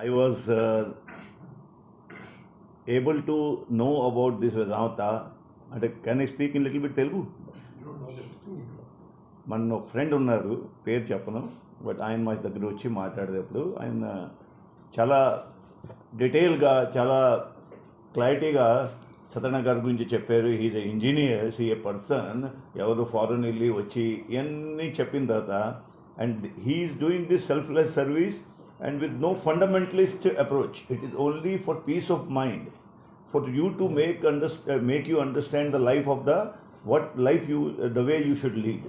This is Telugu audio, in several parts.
I was uh, able to know about this Vedanta. అంటే can I speak in little bit Telugu మన ఫ్రెండ్ ఉన్నారు పేరు చెప్పను బట్ ఆయన మా దగ్గర వచ్చి మాట్లాడేటప్పుడు ఆయన చాలా డీటెయిల్గా చాలా క్లారిటీగా సతన గారి గురించి చెప్పారు. He's a engineer see a person ఎవరు ఫారెన్ వెళ్ళి వచ్చి ఇవన్నీ చెప్పిన తర్వాత and he is doing this selfless service and with no fundamentalist approach it is only for peace of mind for you to make underst- uh, make you understand the life of the what life you uh, the way you should lead.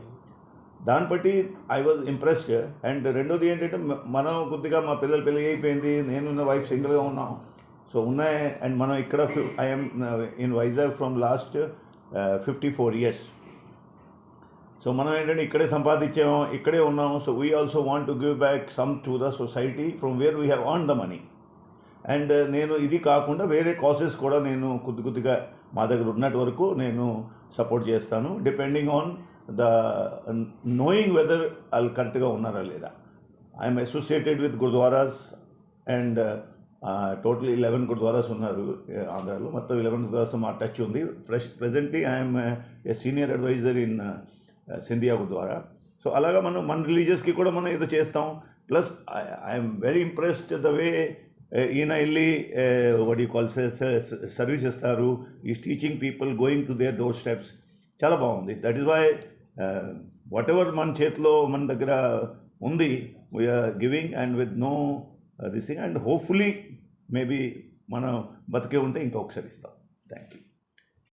దాన్ని బట్టి ఐ వాజ్ ఇంప్రెస్డ్ అండ్ రెండోది ఏంటంటే మనం కొద్దిగా మా పిల్లలు పెళ్ళి అయిపోయింది నేను వైఫ్ సింగిల్గా ఉన్నాం. సో ఉన్నాయి. అండ్ మనం ఇక్కడ I'm in Vizag from last fifty four years so మనం ఏంటంటే ఇక్కడే సంపాదించాము ఇక్కడే ఉన్నాం. So we also want to give back some to the society from where we have on the money and నేను ఇది కాకుండా వేరే కాసెస్ కూడా నేను కొద్ది కొద్దిగా మా దగ్గర ఉన్నట్టు వరకు నేను సపోర్ట్ చేస్తాను. Depending on the knowing whether వాళ్ళు కరెక్ట్గా ఉన్నారా లేదా. I'm associated with gurdwaras and total eleven gurdwaras ఉన్నారు uh, ఆంధ్రాలో. మొత్తం ఇలెవెన్ గురుద్వారాస్తో మా టచ్ ఉంది. Fresh presently I'm a senior adviser in Scindia gurdwara so అలాగా మనం మన రిలీజియస్కి కూడా మనం ఏదో చేస్తాం. Plus I'm very impressed the way ఈయన వెళ్ళి వడ్ యూ కాల్ సర్వీస్ ఇస్తారు is teaching people going to their door steps చాలా బాగుంది. That is why whatever మన చేతిలో మన దగ్గర ఉంది we're giving and with know this thing and hopefully maybe మనం బతికే ఉంటే ఇంకొకసారి ఇస్తాం. Thank you